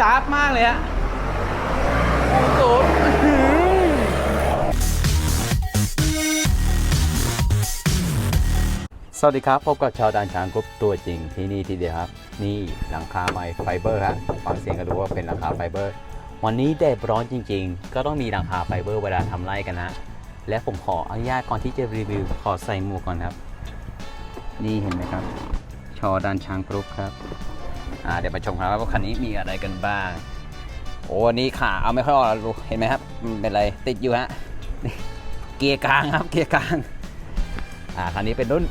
จ้าบมากเลยฮะสวัสดีครับ พบกับชาวดานช้างกรุ๊ปตัวจริงที่นี่ทีเดียวครับ นี่หลังคาไม้ไฟเบอร์ครับฟังเสียงก็รู้ว่าเป็นหลังคาไฟเบอร์ วันนี้แดดร้อนจริง ๆ ก็ต้องมีหลังคาไฟเบอร์เวลาทำไร่กันนะ และผมขออนุญาตก่อนที่จะรีวิวขอใส่หมวกก่อนครับ นี่เห็นไหมครับ ชอดันช้างกรุ๊ปครับ อ่าเดี๋ยวมาชมครับว่าคันนี้มีอะไรกันบ้าง โอ้วันนี้ขาเอาไม่ค่อยออกแล้วเห็นไหมครับเป็นไรติดอยู่ฮะเกียร์กลางครับเกียร์กลางอ่าคันนี้เป็นรุ่น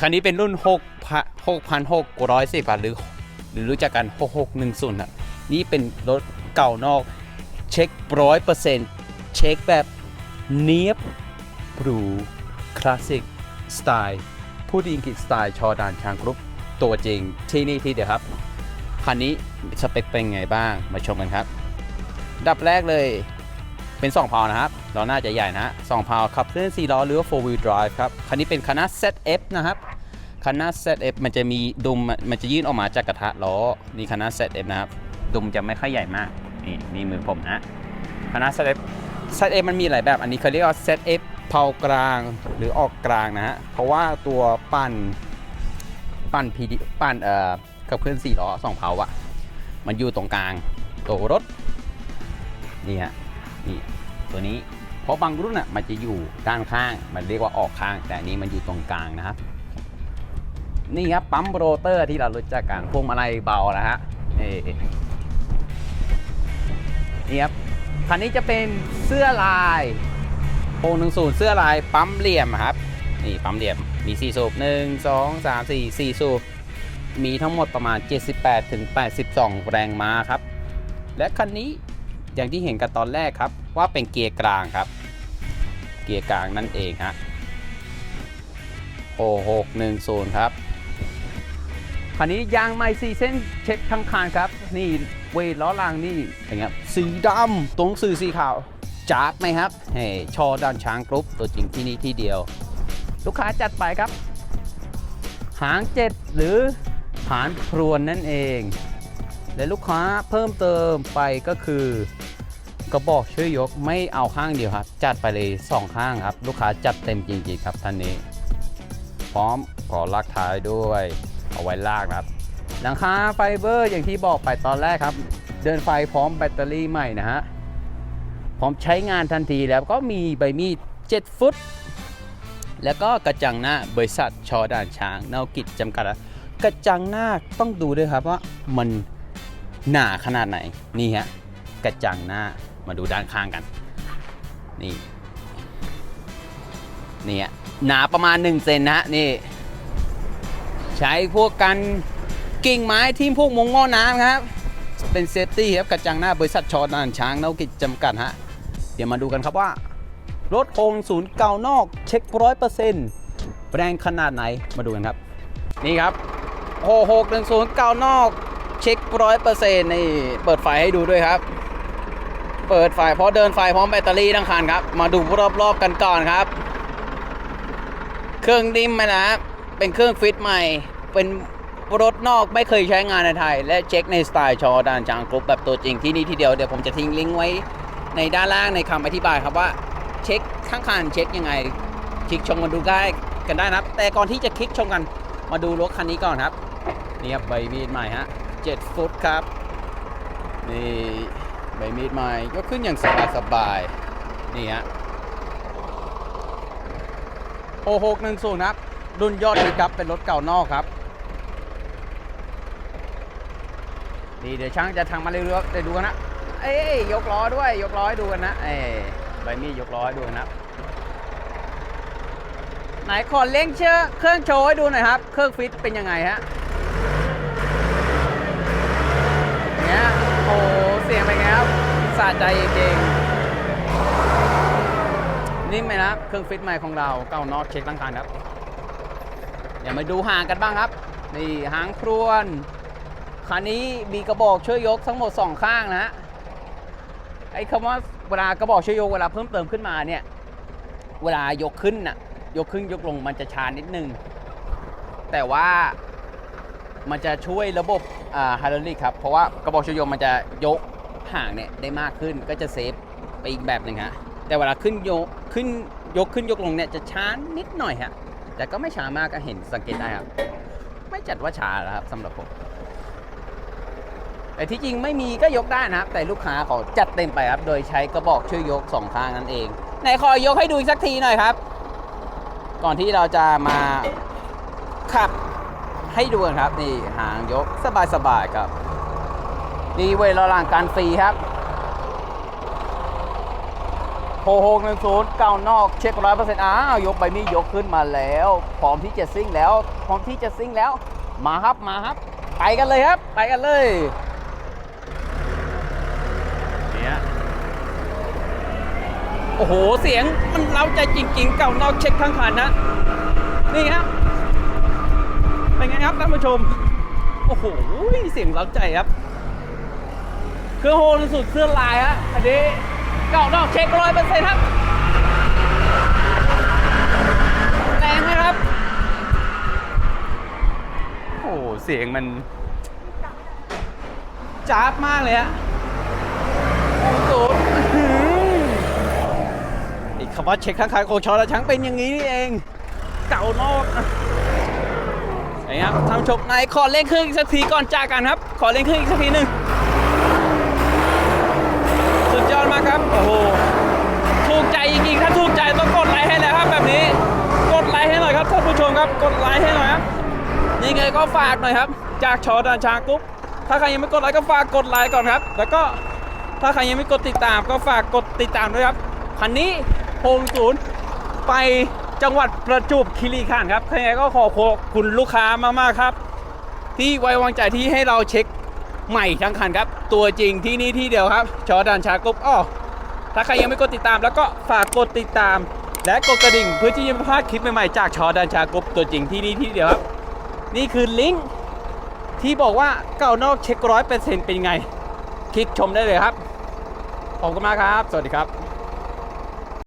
คันนี้เป็นรุ่น6 6,610บาทหรือ หรือรู้จักกัน 6610ครับนี่เป็นรถเก่านอก เช็คร้อยเปอร์เซ็นต์เช็คแบบเนียบหรูคลาสสิกสไตล์ พูดอังกฤษสไตล์ชอดานช้างกรุ๊ป ตัวจริงที่นี่ที่เดียวครับ คันนี้สเปคเป็นไงบ้างมาชมกันครับ ดับแรกเลยเป็น2พาวนะครับล้อหน้าจะใหญ่นะฮะ2พาวขับเคลื่อน4ล้อหรือว่า4 wheel drive ครับ คันนี้เป็นคันหน้า ZF นะครับคันหน้า ZF มันจะมีดุมมันจะยื่นออกมาจากกระทะล้อนี่คันหน้า ZF นะครับดุมจะไม่ค่อยใหญ่มากนี่นี่มือผมนะคันหน้า ZF ZF มันมีหลายแบบอันนี้เขาเรียกว่า ZF เผากลางหรือออกกลางนะฮะเพราะว่าตัวปั่น ปั่นพีดีปั่นเอ่อขับเคลื่อนสี่ล้อสองเพาอะมันอยู่ตรงกลางตัวรถนี่ฮะนี่ตัวนี้เพราะบางรุ่นอะมันจะอยู่ด้านข้างมันเรียกว่าออกข้าง แต่อันนี้มันอยู่ตรงกลางนะครับ นี่ครับปั๊มโรเตอร์ที่เรารู้จักกันพวงมาลัยเบานะฮะนี่นี่ครับคันนี้จะเป็นเสื้อลายโงหนึ่งศูนย์เสื้อลายปั๊มเหลี่ยมครับ นี่ปั๊มเหลี่ยม มี 4 สูบ 1 2 3 4 4 สูบ มีทั้งหมดประมาณ 78ถึง82 แรงม้าครับ และคันนี้อย่างที่เห็นกันตอนแรกครับ ว่าเป็นเกียร์กลางครับ เกียร์กลางนั่นเองฮะโอ้610ครับคันนี้ยางไม่4เส้นเช็คทั้งคันครับ นี่เวทล้อล่างนี่เป็นไงครับสีดำตรงสื่อสีขาวจัดไหมครับเฮ้ชอด้านช้างกรุ๊ปตัวจริงที่นี่ที่เดียว ลูกค้าจัดไปครับ หางเจ็ดหรือหานพรวนนั่นเอง และลูกค้าเพิ่มเติมไปก็คือกระบอกช่วยยกไม่เอาข้างเดียวครับ จัดไปเลยสองข้างครับ ลูกค้าจัดเต็มจริงๆครับท่านนี้ พร้อมขอลากท้ายด้วย เอาไว้ลากครับ หลังคาไฟเบอร์อย่างที่บอกไปตอนแรกครับ เดินไฟพร้อมแบตเตอรี่ใหม่นะฮะพร้อมใช้งานทันทีแล้วก็มีใบมีด 7 ฟุต แล้วก็กระจังหน้าบริษัทชอด่านช้างนาวกิจจำกัด กระจังหน้าต้องดูด้วยครับว่ามันหนาขนาดไหนนี่ฮะกระจังหน้ามาดูด้านข้างกัน นี่นี่ฮะหนาประมาณ1เซนนะนี่ใช้พวกกันกิ่งไม้ทีมพวกมงหม้อน้ำครับ เป็นเซฟตี้ครับกระจังหน้าบริษัทชอด่านช้างนาวกิจจำกัดฮะเดี๋ยวมาดูกันครับว่า รถโครงศูนย์เก่านอกเช็คร้อยเปอร์เซ็นต์แรงขนาดไหนมาดูกันครับ นี่ครับโหหกหนึ่งศูนย์เก่านอกเช็คร้อยเปอร์เซ็นต์นี่เปิดไฟให้ดูด้วยครับ เปิดไฟเพราะเดินไฟพร้อมแบตเตอรี่ทั้งคันครับ มาดูรอบๆกันก่อนครับ เครื่องดิ้มไหมนะครับเป็นเครื่องฟิตใหม่ เป็นรถนอกไม่เคยใช้งานในไทย และเช็คในสไตล์ชอดานจางกรุ๊ปแบบตัวจริงที่นี่ทีเดียวเดี๋ยวผมจะทิ้งลิงก์ไว้ในด้านล่างในคำอธิบายครับว่า เช็คข้างคันเช็คยังไง คลิกชมกันดูได้กันได้นะครับ แต่ก่อนที่จะคลิกชมกันมาดูรถคันนี้ก่อนครับนี่ครับใบมีดใหม่ฮะ7ฟุตครับนี่ใบมีดใหม่ยกขึ้นอย่างสบายสบายนี่ฮะโอหกหนึ่งศูนย์ครับรุ่นยอดฮิตครับเป็นรถเก่านอกครับนี่เดี๋ยวช่างจะทำมาเรื่อยๆเดี๋ยวดูกันนะ เอ้ยยกล้อด้วยยกล้อให้ดูกันนะ เอ้ บมีดยกล้อให้ดูนะไหนขอเล่งเชื่อเครื่องโชว์ให้ดูหน่อยครับ เครื่องฟิตเป็นยังไงฮะเนี่ยโอ้โหเสียงเป็นไงครับสะใจจริงนิ่มไหมนะครับเครื่องฟิตใหม่ของเราเก้านอกเช็คตั้งคันครับอย่ามาดูหางกันบ้างครับนี่หางครวนคันนี้มีกระบอกช่วยยกทั้งหมดสองข้างนะฮะไอ้คำว่า เวลากระบอกช่วยยกเวลาเพิ่มเติมขึ้นมาเนี่ย เวลายกขึ้นน่ะ ยกขึ้นยกลงมันจะชานิดนึง แต่ว่ามันจะช่วยระบบอ่าไฮดรอลิกครับ เพราะว่ากระบอกชูโยมันจะยกห่างเนี่ยได้มากขึ้นก็จะเซฟไปอีกแบบหนึ่งฮะ แต่เวลาขึ้นโยกขึ้นยกขึ้นยกลงเนี่ยจะช้านิดหน่อยฮะ แต่ก็ไม่ช้ามากก็เห็นสังเกตได้ครับ ไม่จัดว่าช้าแล้วครับสำหรับผม แต่ที่จริงไม่มีก็ยกได้นะครับ แต่ลูกค้าเขาจัดเต็มไปครับ โดยใช้กระบอกช่วยยกสองข้างนั่นเอง ไหนขอยกให้ดูอีกสักทีหน่อยครับ ก่อนที่เราจะมาขับให้ดูกันครับ นี่หางยกสบายๆครับดีเวลาหลังการฟรีครับโฮโฮหนึ่งศูนย์เก้านอกเช็คร้อยเปอร์เซ็นต์อ้าวยกใบมีดยกขึ้นมาแล้ว พร้อมที่จะซิ่งแล้ว พร้อมที่จะซิ่งแล้ว มาครับมาครับ ไปกันเลยครับ ไปกันเลย โอ้โห เสียงมันเล้าใจจริง ๆ เก่านอกเช็คทั้งคันนะ นี่ครับเป็นไงครับท่านผู้ชม โอ้โห เสียงเล้าใจครับ เครื่องโฮลสุดเครื่องลายฮะ อันนี้เก่านอกเช็คร้อยเปอร์เซ็นต์ครับแรงไหมครับ โอ้โห เสียงมันจ้าบมากเลยฮะโอ้โหอื้อหือไอ้ คำว่าเช็คข้างๆโอชอและช้างเป็นอย่างนี้นี่เอง เก่านอกอะไอ้ครับท่านผู้ชมนายขอเล่นเครื่องอีกสักทีก่อนจากกันครับ ขอเล่นเครื่องอีกสักทีหนึ่งสุดยอดมากครับ โอ้โห ถูกใจจริงๆถ้าถูกใจต้องกดไลค์ให้แล้วครับแบบนี้ กดไลค์ให้หน่อยครับท่านผู้ชมครับ กดไลค์ให้หน่อยครับยังไงก็ฝากหน่อยครับ จากชอดานชางกุ๊บถ้าใครยังไม่กดไลค์ก็ฝากกดไลค์ก่อนครับ แล้วก็ถ้าใครยังไม่กดติดตามก็ฝากกดติดตามด้วยครับคันนี้ โฮมศูนย์ไปจังหวัดประจวบคีรีขันธ์ครับยังไงก็ขอขอบคุณลูกค้ามากๆครับ ที่ไว้วางใจที่ให้เราเช็คใหม่ทั้งคันครับ ตัวจริงที่นี่ที่เดียวครับชอดานชางกุ๊บอ้อถ้าใครยังไม่กดติดตามแล้วก็ฝากกดติดตาม และกดกระดิ่งเพื่อที่จะไม่พลาดคลิปใหม่ๆจากชอดันชากบตัวจริงที่นี่ที่เดียวครับ นี่คือลิงก์ที่บอกว่าเก่านอกเช็คร้อยเปอร์เซ็นต์เป็นไง คลิกชมได้เลยครับขอบคุณมากครับ สวัสดีครับ